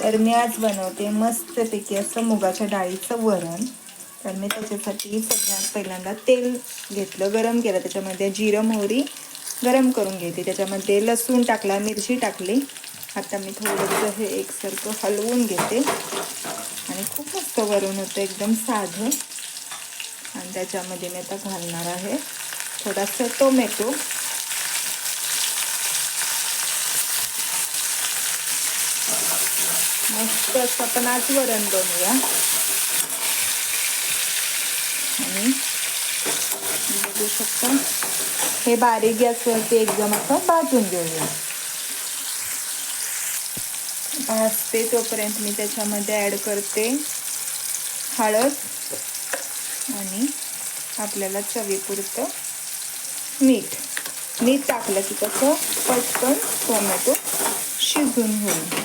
तर मी आज बनवते मस्तपैकी असं मुगाच्या डाळीचं वरण. तर मी त्याच्यासाठी सगळ्यात पहिल्यांदा तेल घेतलं गरम केलं. त्याच्यामध्ये जिरं मोहरी गरम करून घेते. त्याच्यामध्ये लसूण टाकला मिरची टाकली. आता मी थोडंसं हे एकसारखं हलवून घेते. आणि खूप मस्त वरण होतं एकदम साधं. आणि त्याच्यामध्ये मी आता घालणार आहे थोडासा टोमॅटो. मस्त असं आपण आज वरण बनवूया. आणि बघू शकता हे बारीक गॅसवरती एकदम असं भाजून घेऊया. भाजते तोपर्यंत मी त्याच्यामध्ये ॲड करते हळद आणि आपल्याला चवीपुरतं मीठ. मीठ टाकलं की कसं पटकन टोमॅटो शिजून होईल.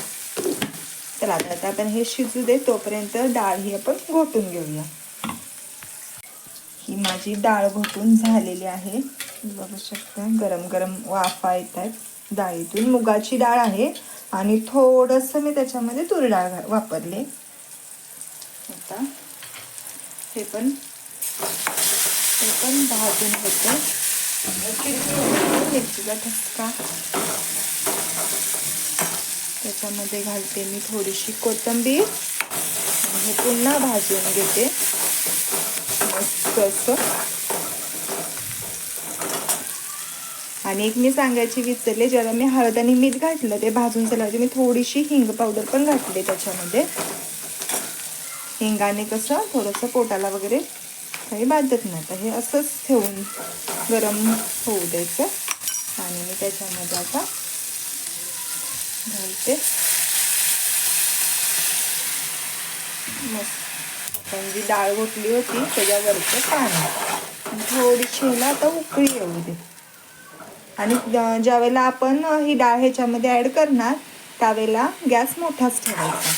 तर आता आता आपण हे शिजू दे तोपर्यंत डाळ ही आपण घोटून घेऊया. ही माझी डाळ घोटून झालेली आहे. बघू शकता गरम गरम वाफा येत आहेत. डाळीतून मुगाची डाळ आहे आणि थोडंसं मी त्याच्यामध्ये तूर डाळ वापरले. आता हे पण हे पण भाजून होतं मिरचीचा ठसका. त्याच्यामध्ये घालते मी थोडीशी कोथिंबीर. हे पुन्हा भाजून घेते. मस्त असं. आणि एक मी सांगायची विसरले ज्याला मी हळद आणि मीठ घातलं ते भाजून झाल्यावरती मी थोडीशी हिंग पावडर पण घातली त्याच्यामध्ये. हिंगाने कसं थोडंसं पोटाला वगैरे काही बाधत नाही. तर हे असंच ठेवून गरम होऊ द्यायचं. आणि मी त्याच्यामध्ये आता घालते. मस्त. आपण जी डाळ घोटली होती त्याच्यावरचं पाणी. थोडीशी ह्याला आता उकळी येऊ दे. आणि ज्या- ज्यावेळेला आपण ही डाळ ह्याच्यामध्ये ॲड करणार त्यावेळेला गॅस मोठाच ठेवायचा.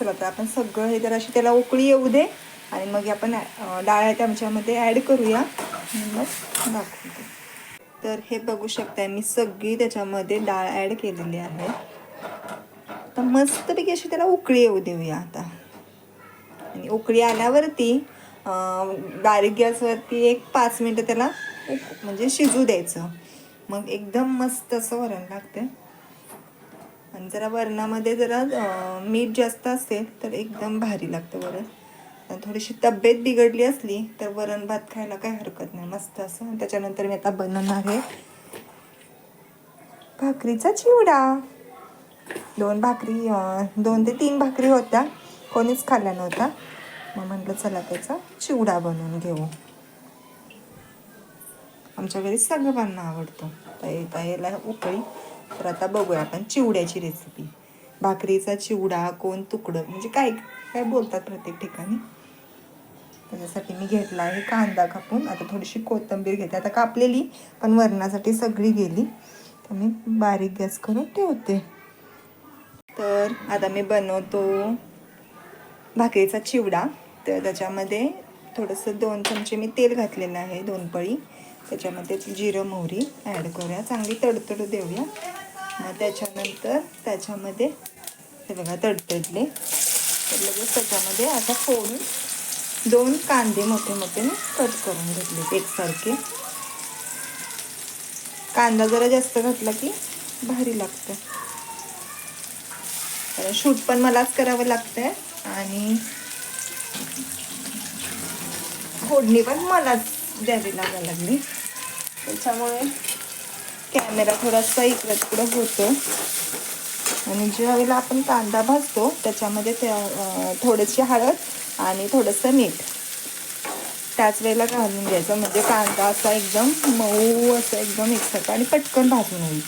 चला तर आपण सगळं हे तर अशी त्याला उकळी येऊ दे. आणि मग आपण डाळ डाळ त्याच्यामध्ये ॲड करूया. मग दाखवते. तर हे बघू शकताय मी सगळी त्याच्यामध्ये डाळ ॲड केलेली आहे. तर मस्तपैकी अशी त्याला उकळी येऊ देऊया आता. आणि उकळी आल्यावरती बारीक गॅसवरती एक पाच मिनटं त्याला म्हणजे शिजू द्यायचं. मग एकदम मस्त असं वरण लागतं आणि जरा वरणामध्ये जरा मीठ जास्त असेल तर एकदम भारी लागतं वरण. थोडीशी तब्येत बिघडली असली तर वरण भात खायला काही हरकत नाही. मस्त असं. त्याच्यानंतर मी आता बनवणार आहे भाकरीचा चिवडा. दोन भाकरी दोन ते तीन भाकरी होत्या. कोणीच खाल्ल्या नव्हता मग म्हटलं चला त्याचा चिवडा बनवून घेऊ. आमच्या घरी सगळ्यांना आवडतो. तर उकळी. तर आता बघूया आपण चिवड्याची रेसिपी भाकरीचा चिवडा कोण तुकडं म्हणजे काय काय बोलतात प्रत्येक ठिकाणी? त्याच्यासाठी मी घेतला आहे कांदा कापून. आता थोडीशी कोथिंबीर घेते आता कापलेली पण वरणासाठी सगळी गेली. तर मी बारीक गॅस करून ठेवते. तर आता मी बनवतो भाकरीचा चिवडा. तर त्याच्यामध्ये थोडंसं दोन चमचे मी तेल घातलेलं आहे दोन पळी. त्याच्यामध्ये जिरं मोहरी ॲड करूया. चांगली तडतड देऊया. मग त्याच्यानंतर त्याच्यामध्ये हे बघा तडतडले. तर लगेच त्याच्यामध्ये आता फोडून दोन कांदे मोठे मोठे मी कट करून घेतले एकसारखे. कांदा जरा जास्त घातला की भारी लागतं कारण शूट पण मलाच करावं लागतंय आणि फोडणी पण मलाच द्यावी लागायला लागली. त्याच्यामुळे कॅमेरा थोडासा इकडं तिकडं होतो. आणि ज्यावेळेला आपण कांदा भाजतो त्याच्यामध्ये त्या थोडीशी हळद आणि थोडंसं मीठ. त्याच वेळेला घालून घ्यायचं. म्हणजे कांदा असा एकदम मऊ असं एकदम एकसारखं आणि पटकन भाजून होईल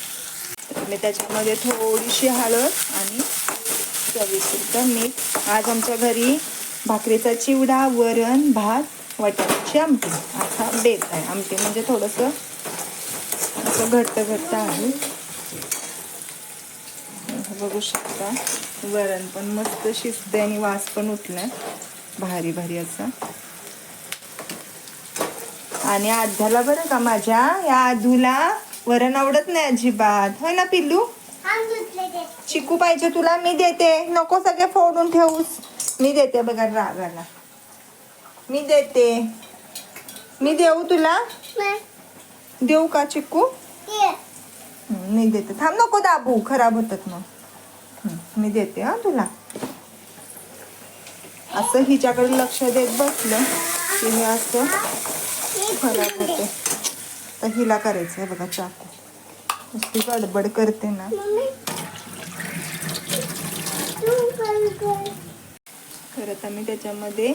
तर मी त्याच्यामध्ये थोडीशी हळद आणि चवीसुद्धा मीठ. आज आमच्या घरी भाकरीचा चिवडा वरण भात वाटाण्याची आमटी. असा बेत आहे. आमटी म्हणजे थोडंसं असं घट्ट घट्ट आहे. बघू शकता. वरण पण मस्त शिजतं आणि वास पण उठलाय. भारी भारी असा. आणि आध्याला बरं का माझ्या? या आधूला वरण आवडत नाही अजिबात. होय ना पिल्लू? चिकू पाहिजे तुला मी देते. नको सगळे फोडून ठेवूस. मी देते बघा रागाला. मी देते. मी देऊ तुला? देऊ का चिकू? हं, मी देते. थांब नको दाबू. खराब होतात मग. हं, मी देते हा तुला. असं हिच्याकडे लक्ष देत बसलं की हे असं खराब होते. तर हिला करायचं आहे बघा चाकू नुसती गडबड करते ना. खरं आम्ही त्याच्यामध्ये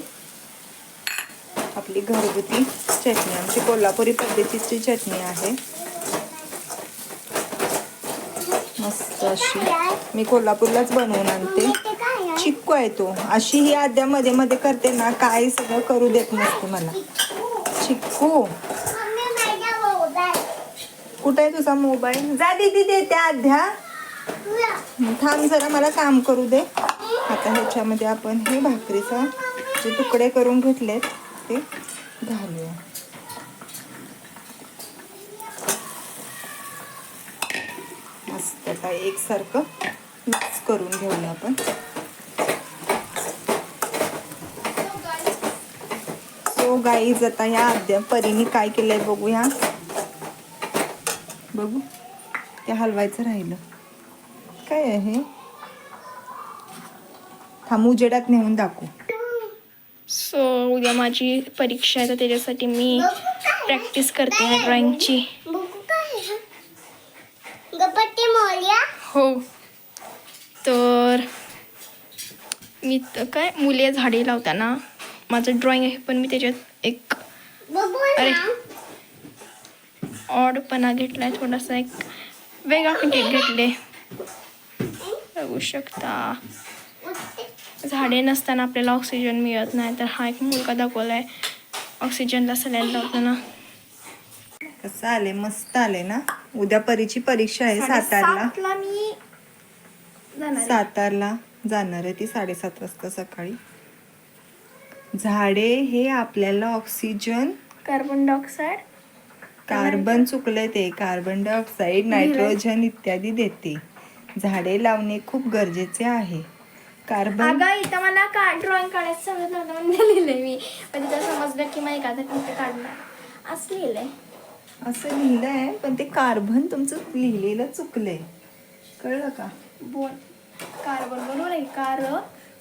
आपली घरगुती चटणी आमची कोल्हापुरी पद्धतीची चटणी आहे. मस्त अशी. मी कोल्हापूरलाच बनवून आणते. चिक्कू आहे तो. अशी ही आद्या मध्ये मध्ये करते ना काय सगळं करू देत नसते मला. चिक्कू. कुठे आहे तुझा मोबाईल? जा दीदी देते आद्या. थांब जरा मला काम करू दे. आता ह्याच्यामध्ये आपण हे भाकरीचा जे तुकडे करून घेतलेत ते घालूया. मस्त आता एकसारखं मिक्स करून घेऊया आपण. गाईज आता या अद्या परीने काय केलंय बघूया बघू. ते हलवायचं राहिलं. काय आहे? हे? थांब उजेडात नेऊन दाखवू. सो उद्या माझी परीक्षा आहे तर त्याच्यासाठी मी प्रॅक्टिस करते ह्या ड्रॉइंगची हो. तर मी तर काय मुले झाडे लावताना माझं ड्रॉइंग आहे पण मी त्याच्यात एक अरे. ऑडपणा घेतलाय थोडासा एक वेगळा कंटेंट घेतले. बघू शकता. झाडे नसताना आपल्याला ऑक्सिजन मिळत नाही तर हा एक मुलगा दाखवलाय. ऑक्सिजनला सलाईन लावताना. कसं आले मस्त आले ना? उद्या परीची परीक्षा आहे सातारला. सातला मी जाणार आहे. सातारला जाणार आहे ती साडेसात वाजता सकाळी. झाडे हे आपल्याला ऑक्सिजन कार्बन डायऑक्साईड कार्बन चुकले ते कार्बन डायऑक्साईड नायट्रोजन इत्यादी देते. झाडे लावणे खूप गरजेचे आहे. कार्बन अगं इथं मला का ड्रॉइंग काढायचं समजत नव्हतं म्हणून लिहिलंय मी. पण तिथं समजलं की मला एखादं कुठे काढणार असं लिहिलंय. असं लिहिलंय पण ते कार्बन तुमचं लिहिलेलं चुकलंय. कळलं का? बोन कार्बन बरोबर आहे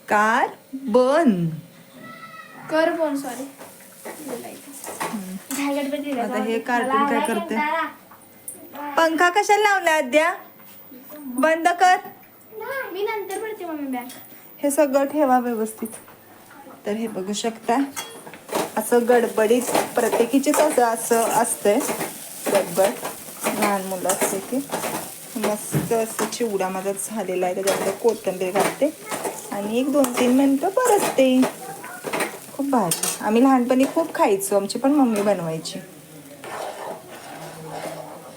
कार कार्बन कार्बन सॉरी आता हे कार्टून काय करते? पंखा कशाला लावला अद्या बंद कर. मी नंतर पडते मम्मी बॅग. हे सगळं ठेवा व्यवस्थित. तर हे बघू शकता असं गडबडीत प्रत्येकीचेच असं असं असतंय. गडबड. लहान मुलं असते ते. मस्त असं चिवडा माझा झालेला आहे. त्याच्यामध्ये कोथिंबीर घालते. आणि एक दोन तीन मिनटं परतते. खूप भारी आम्ही लहानपणी खूप खायचो आमची पण मम्मी बनवायची.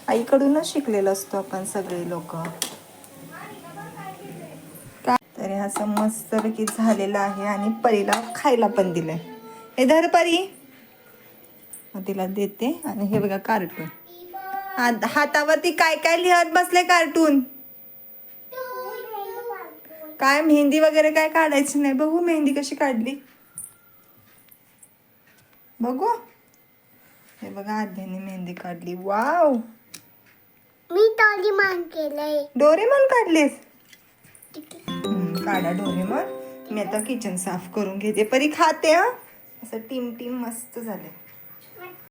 आईकडूनच शिकलेलो असतो आपण सगळे लोक. तर हा असं मस्तपैकी झालेलं आहे आणि परीला खायला पण दिलंय. हे धर परी. मग तिला देते आणि हे बघा कार्टून. हातावरती काय काय लिहत बसले कार्टून? काय मेहंदी वगैरे काय काढायची नाही. बघू मेहंदी कशी काढली. बघू. हे बघा आध्याने मेहंदी काढली. वाव. मी टॉली मान केलंय. डोरेमॉन काढलेस? हम्म, काढा डोरेमॉन. मी आता किचन साफ करून घेते. परी खाते हा? असं टीम टीम मस्त झाले